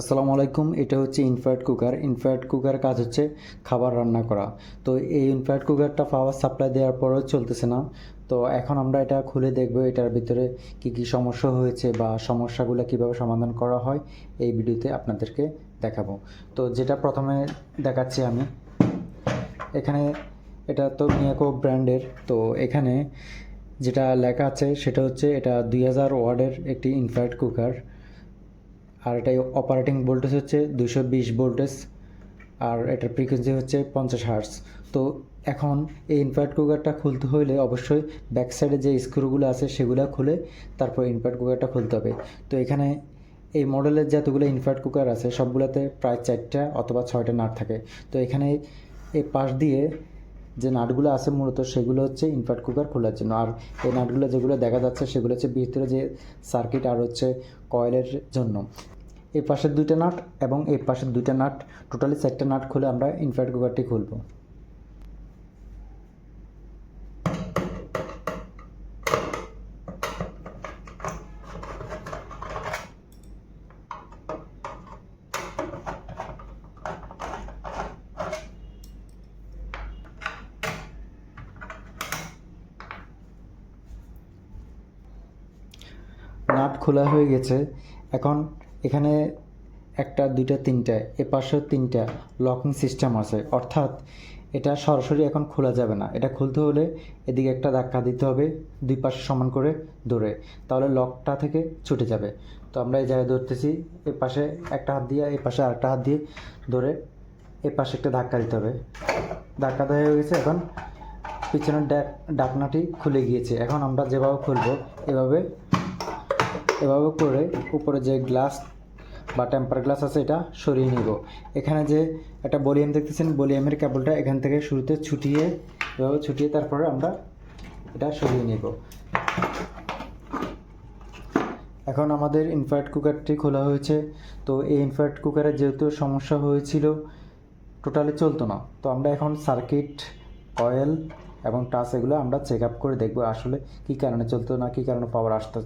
আসসালামু আলাইকুম, এটা হচ্ছে ইনফ্রারেড কুকার ইনফ্রারেড কুকার কাজ হচ্ছে খাবার রান্না করা। তো এই ইনফ্রারেড কুকারটা পাওয়ার সাপ্লাই দেওয়ার পরেও চলতেছে না। তো এখন আমরা এটা খুলে দেখব এটার ভিতরে কি কি সমস্যা হয়েছে বা সমস্যাগুলো কীভাবে সমাধান করা হয় এই ভিডিওতে আপনাদেরকে দেখাবো। তো যেটা প্রথমে দেখাচ্ছি আমি, এখানে এটা তো মিয়াকো ব্র্যান্ডের। তো এখানে যেটা লেখা আছে সেটা হচ্ছে এটা দুই হাজার ওয়ার্ডের একটি ইনফ্রারেড কুকার আর এটা অপারেটিং ভোল্টেজ হচ্ছে দুশো বিশ ভোল্টেজ আর এটার ফ্রিকোয়েন্সি হচ্ছে পঞ্চাশ হার্টস তো এখন এই ইনভার্ট কুকারটা খুলতে হলে অবশ্যই ব্যাক সাইডে যে স্ক্রুগুলো আছে সেগুলো খুলে তারপর ইনভার্ট কুকারটা খুলতে হবে। তো এখানে এই মডেলের যতগুলো ইনভার্ট কুকার আছে সবগুলোতে প্রায় চারটা অথবা ছয়টা নাট থাকে। তো এখানে এই পাশ দিয়ে যে নাটগুলো আছে মূলত সেগুলো হচ্ছে ইনভার্ট কুকার খোলার জন্য। আর এই নাটগুলো যেগুলো দেখা যাচ্ছে সেগুলো হচ্ছে ভিতরে যে সার্কিট আর হচ্ছে কয়েলের জন্য। এই পাশের দুইটা নাট এবং এই পাশের দুইটা নাট টোটালি চারটা নাট খুলে আমরা ইনভার্ট কুকারটি খুলব। নাট খোলা হয়ে গেছে। এখন এখানে একটা, দুইটা, তিনটা এ পাশেও তিনটা লকিং সিস্টেম আছে। অর্থাৎ এটা সরাসরি এখন খোলা যাবে না। এটা খুলতে হলে এদিকে একটা ধাক্কা দিতে হবে, দুই পাশে সমান করে ধরে। তাহলে লকটা থেকে ছুটে যাবে। তো আমরা এই জায়গায় ধরতেছি এ পাশে একটা হাত দিয়ে এই পাশে আরেকটা হাত দিয়ে ধরে এ পাশে একটা ধাক্কা দিতে হবে। ধাক্কা দেওয়া হয়ে গেছে, এখন পিছনের ডাক ডাকনাটি খুলে গিয়েছে। এখন আমরা যেভাবে খুলবো, এভাবে এভাবে করে উপরে যে গ্লাস বা টেম্পার গ্লাস আছে এটা সরিয়ে নিব। এখানে যে একটা বলিয়াম দেখতেছেন, বলিয়ামের কেবলটা এখান থেকে শুরুতে ছুটিয়ে, এভাবে ছুটিয়ে তারপরে আমরা এটা সরিয়ে নিব। এখন আমাদের ইনফ্রারেড কুকারটি খোলা হয়েছে। তো এই ইনফ্রারেড কুকারে যেহেতু সমস্যা হয়েছিল টোটালি চলতো না। তো আমরা এখন সার্কিট কয়েল এবং টাচ এগুলো আমরা চেক আপ করে দেখব আসলে কী কারণে চলতো না, কী কারণে পাওয়ার আসতো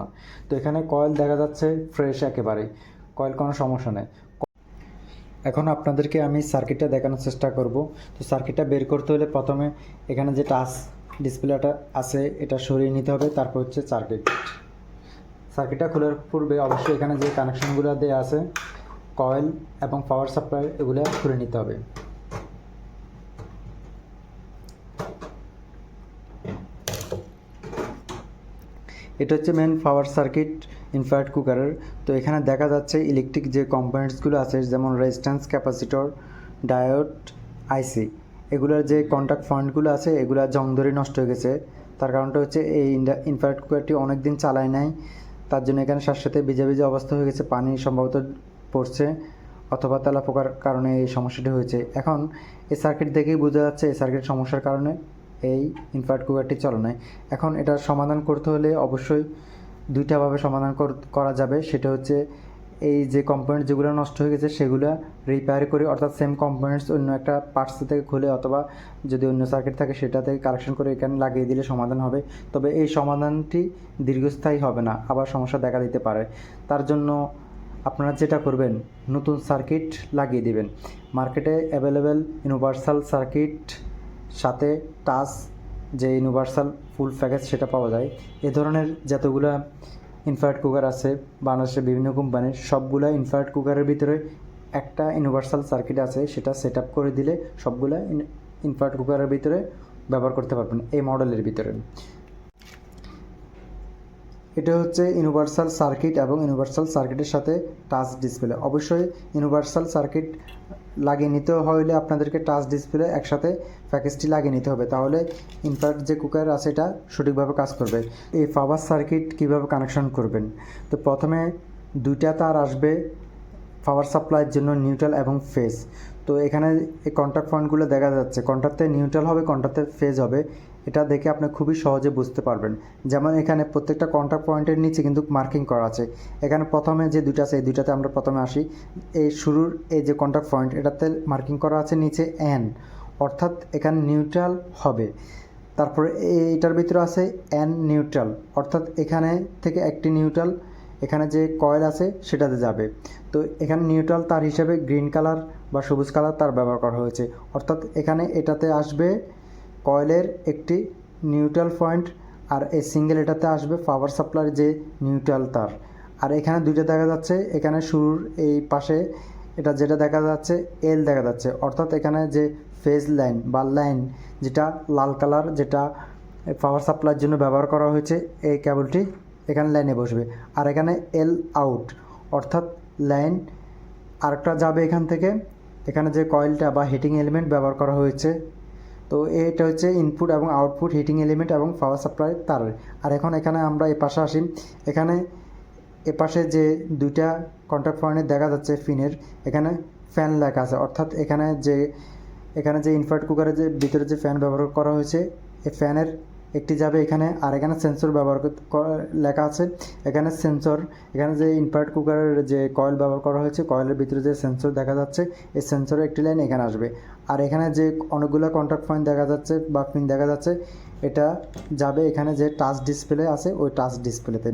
না। তো এখানে কয়েল দেখা যাচ্ছে ফ্রেশ একেবারে কয়েল কোনো সমস্যা নেই। এখন আপনাদেরকে আমি সার্কিটটা দেখানোর চেষ্টা করব। তো সার্কিটটা বের করতে হলে প্রথমে এখানে যে টাচ ডিসপ্লেটা আছে, এটা সরিয়ে নিতে হবে, তারপর হচ্ছে সার্কিট সার্কিটটা খোলার পূর্বে অবশ্যই এখানে যে কানেকশনগুলো দেওয়া আছে কয়েল এবং পাওয়ার সাপ্লাই এগুলো খুলে নিতে হবে। এটা হচ্ছে মেন পাওয়ার সার্কিট ইনফ্রারেড কুকারের তো এখানে দেখা যাচ্ছে ইলেকট্রিক যে কম্পোনেন্টসগুলো আছে, যেমন রেজিস্ট্যান্স ক্যাপাসিটর ডায়োড আইসি এগুলোর যে কন্ট্যাক্ট পয়েন্টগুলো আছে, এগুলো জং ধরে নষ্ট হয়ে গেছে। তার কারণটা হচ্ছে এই ইনফ্রারেড কুকারটি অনেক দিন চালায় নাই। তার জন্য এখানে সাথে সাথে ভিজে ভিজে অবস্থা হয়ে গেছে, পানি সম্ভবত পড়ছে অথবা তেলা পোকার কারণে এই সমস্যাটি হয়েছে। এখন এই সার্কিট দেখেই বোঝা যাচ্ছে এই সার্কিট সমস্যার কারণে। এই ইনফ্রারেড কুকারটি চলে এখন এটার সমাধান করতে হলে অবশ্যই দুইটাভাবে সমাধান কর- যাবে। সেটা হচ্ছে এই যে কম্পোনেন্ট যেগুলো নষ্ট হয়ে গেছে, সেগুলো রিপেয়ার করে অর্থাৎ সেম কম্পোনেন্টস অন্য একটা পার্টস থেকে খুলে অথবা যদি অন্য সার্কিট থাকে, সেটা থেকে কালেকশন করে এখানে লাগিয়ে দিলে সমাধান হবে। তবে এই সমাধানটি দীর্ঘস্থায়ী হবে না, আবার সমস্যা দেখা দিতে পারে। তার জন্য আপনারা যেটা করবেন, নতুন সার্কিট লাগিয়ে দিবেন। মার্কেটে অ্যাভেলেবেল ইউনিভার্সাল সার্কিট সাথে টাচ যে ইউনিভার্সাল ফুল প্যাকেজ সেটা পাওয়া যায়। এ ধরনের যতগুলো ইনফ্রারেড কুকার আছে, বাংলাদেশের বিভিন্ন কোম্পানির সবগুলা ইনফ্রারেড কুকারের ভিতরে একটা ইউনিভার্সাল সার্কিট আছে, সেটা সেট করে দিলে সবগুলা ইনফ্রারেড কুকারের ভিতরে ব্যবহার করতে পারবেন, এই মডেলের ভিতরে। এটা হচ্ছে ইউনিভার্সাল সার্কিট এবং ইউনিভার্সাল সার্কিটের সাথে টাচ ডিসপ্লে অবশ্যই ইউনিভার্সাল সার্কিট লাগিয়ে নিতে হলে আপনাদেরকে টাচ ডিসপ্লে একসাথে প্যাকেজটি লাগিয়ে নিতে হবে। তাহলে ইনফ্যাক্ট যে কুকার আছে এটা সঠিকভাবে কাজ করবে। এই পাওয়ার সার্কিট কীভাবে কানেকশন করবেন? তো প্রথমে দুইটা তার আসবে পাওয়ার সাপ্লাইয়ের জন্য নিউট্রাল এবং ফেস তো এখানে এই কন্ট্যাক্ট পয়েন্টগুলো দেখা যাচ্ছে। কন্ট্যাক্টে নিউট্রাল হবে কন্ট্যাক্টে ফেজ হবে। এটা দেখে আপনি খুবই সহজে বুঝতে পারবেন। যেমন এখানে প্রত্যেকটা কন্ট্যাক্ট পয়েন্টের নিচে কিন্তু মার্কিং করা আছে। এখানে প্রথমে যে দুইটা আছে, এই দুইটাতে আমরা প্রথমে আসি। এই শুরুর এই যে কন্ট্যাক্ট পয়েন্ট এটাতে মার্কিং করা আছে নিচে এন অর্থাৎ এখানে নিউট্রাল হবে। তারপরে এটার ভিতরে আছে এন নিউট্রাল অর্থাৎ এখানে থেকে একটি নিউট্রাল এখানে যে কয়েল আছে সেটাতে যাবে। তো এখানে নিউট্রাল তার হিসাবে গ্রিন কালার বা সবুজ কালার তার ব্যবহার করা হয়েছে। অর্থাৎ এখানে এটাতে আসবে কয়েলের একটি নিউট্রাল পয়েন্ট আর এই সিঙ্গেল এটাতে আসবে পাওয়ার সাপ্লাইয়ের যে নিউট্রাল তার। আর এখানে দুইটা দেখা যাচ্ছে, এখানে শুরুর এই পাশে এটা যেটা দেখা যাচ্ছে এল দেখা যাচ্ছে। অর্থাৎ এখানে যে ফেজ লাইন বা লাইন যেটা লাল কালার যেটা পাওয়ার সাপ্লাইয়ের জন্য ব্যবহার করা হয়েছে, এই কেবলটি এখানে লাইনে বসবে। আর এখানে এল আউট অর্থাৎ লাইন আরেকটা যাবে এখান থেকে। এখানে যে কয়েলটা বা হিটিং এলিমেন্ট ব্যবহার করা হয়েছে তো এটা হচ্ছে ইনপুট এবং আউটপুট হিটিং এলিমেন্ট এবং পাওয়ার সাপ্লাই তার। আর এখন এখানে আমরা এ পাশে আসি। এখানে এপাশে যে দুইটা কন্ট্রাক্ট পয়েন্টে দেখা যাচ্ছে ফিনের, এখানে ফ্যান লেখা আছে। অর্থাৎ এখানে যে এখানে যে ইনভার্ট কুকারের যে ভিতরে যে ফ্যান ব্যবহার করা হয়েছে, এই ফ্যানের একটি যাবে এখানে, আর এখানে সেন্সর ব্যবহার লেখা আছে। এখানে সেন্সর এখানে যে ইনভার্ট কুকারের যে কয়েল ব্যবহার করা হয়েছে কয়েলের ভিতরে যে সেন্সর দেখা যাচ্ছে, এই সেন্সরের একটি লাইন এখানে আসবে। আর এখানে যে অনেকগুলো কন্ট্যাক্ট পয়েন্ট দেখা যাচ্ছে বা পিন দেখা যাচ্ছে, এটা যাবে এখানে যে টাচ ডিসপ্লে আছে, ওই টাচ ডিসপ্লেতে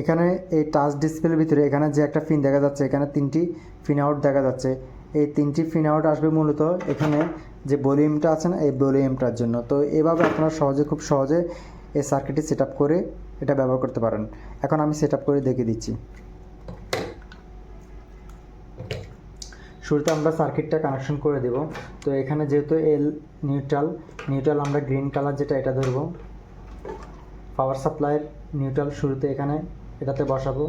এখানে এই টাচ ডিসপ্লের ভিতরে এখানে যে একটা পিন দেখা যাচ্ছে, এখানে তিনটি পিন আউট দেখা যাচ্ছে। এই তিনটি পিন আউট আসবে মূলত এখানে যে ভলিউমটা আছে না, এই ভলিউমটার জন্য। তো এভাবে আপনারা সহজে, খুব সহজে এই সার্কিটটি সেট করে এটা ব্যবহার করতে পারেন। এখন আমি সেট করে দেখিয়ে দিচ্ছি। শুরুতে আমরা সার্কিটটা কানেকশন করে দেব। তো এখানে যেহেতু এল নিউট্রাল নিউট্রাল আমরা গ্রিন কালার যেটা, এটা ধরবো। পাওয়ার সাপ্লাইয়ের নিউট্রাল শুরুতে এখানে এটাতে বসাবো।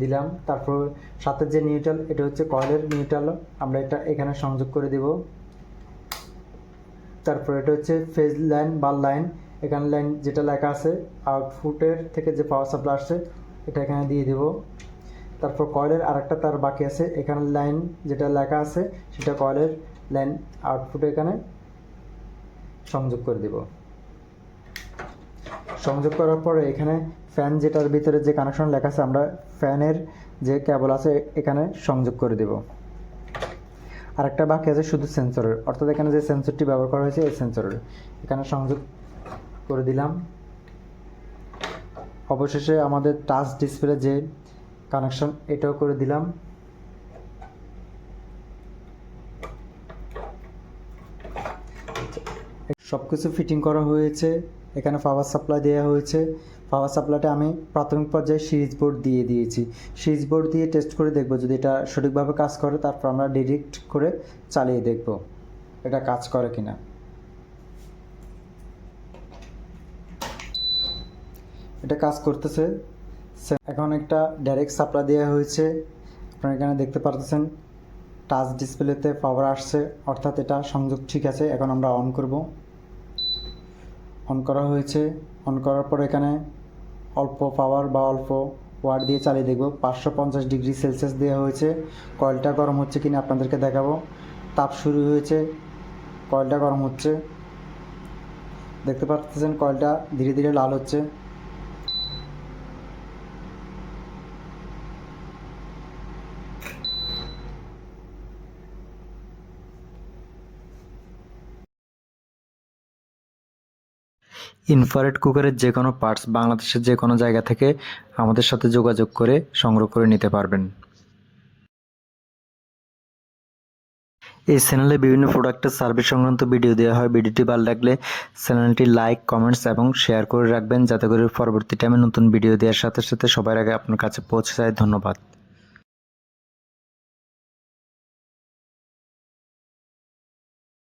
দিলাম। তারপর সাথে যে নিউট্রাল এটা হচ্ছে কয়েলের নিউট্রাল আমরা এটা এখানে সংযোগ করে দেব। তারপর এটা হচ্ছে ফেজ লাইন বা লাইন এখানে লাইন যেটা লেখা আছে আউটপুটের থেকে যে পাওয়ার সাপ্লাই আসছে, এটা এখানে দিয়ে দেব। তারপর কয়েলের আরেকটা তার বাকি আছে, এখানে লাইন যেটা লেখা আছে, সেটা কয়েলের লাইন আউটপুটে এখানে সংযোগ করে দেব। সংযোগ করার পরে এখানে ফ্যান যেটার ভিতরে যে কানেকশন লেখা আছে, আমরা ফ্যানের যে কেবল আছে, এখানে সংযোগ করে দেব। আরেকটা বাকি আছে শুধু সেন্সরের অর্থাৎ এখানে যে সেন্সরটি ব্যবহার করা হয়েছে, এই সেন্সরের এখানে সংযোগ করে দিলাম। অবশেষে আমাদের টাচ ডিসপ্লে যে কানেকশন এটাও করে দিলাম। সব কিছু ফিটিং করা হয়েছে। এখানে পাওয়ার সাপ্লাই দেওয়া হয়েছে। পাওয়ার সাপ্লাইটা আমি প্রাথমিক পর্যায়ে সিরিজ বোর্ড দিয়ে দিয়েছি। সিরিজ বোর্ড দিয়ে টেস্ট করে দেখব যদি এটা সঠিকভাবে কাজ করে, তারপর আমরা ডিরেক্ট করে চালিয়ে দেখব এটা কাজ করে কিনা। এটা কাজ করতেছে। এখন একটা ডাইরেক্ট সাপ্লাই দেওয়া হয়েছে। আপনারা এখানে দেখতে পারতেছেন টাচ ডিসপ্লেতে পাওয়ার আসছে, অর্থাৎ এটা সংযোগ ঠিক আছে, এখন আমরা অন করব। অন করা হয়েছে। অন করার পর এখানে অল্প পাওয়ার বা অল্প ওয়াট দিয়ে চালিয়ে দেখব। পাঁচশো পঞ্চাশ ডিগ্রি সেলসিয়াস দেওয়া হয়েছে। কয়েলটা গরম হচ্ছে কি না আপনাদেরকে দেখাবো। তাপ শুরু হয়েছে। কয়েলটা গরম হচ্ছে। দেখতে পাচ্ছেন কয়েলটা ধীরে ধীরে লাল হচ্ছে। ইনফ্রারেড কুকারের যে কোনো পার্টস বাংলাদেশের যে কোনো জায়গা থেকে আমাদের সাথে যোগাযোগ করে সংগ্রহ করে নিতে পারবেন। এই চ্যানেলে বিভিন্ন প্রোডাক্টের সার্ভিস সংক্রান্ত ভিডিও দেওয়া হয়। ভিডিওটি ভালো লাগলে চ্যানেলটি লাইক কমেন্টস এবং শেয়ার করে রাখবেন। যাতে করে পরবর্তী টাইমে নতুন ভিডিও দেওয়ার সাথে সাথে সবার আগে আপনার কাছে পৌঁছে যায়। ধন্যবাদ।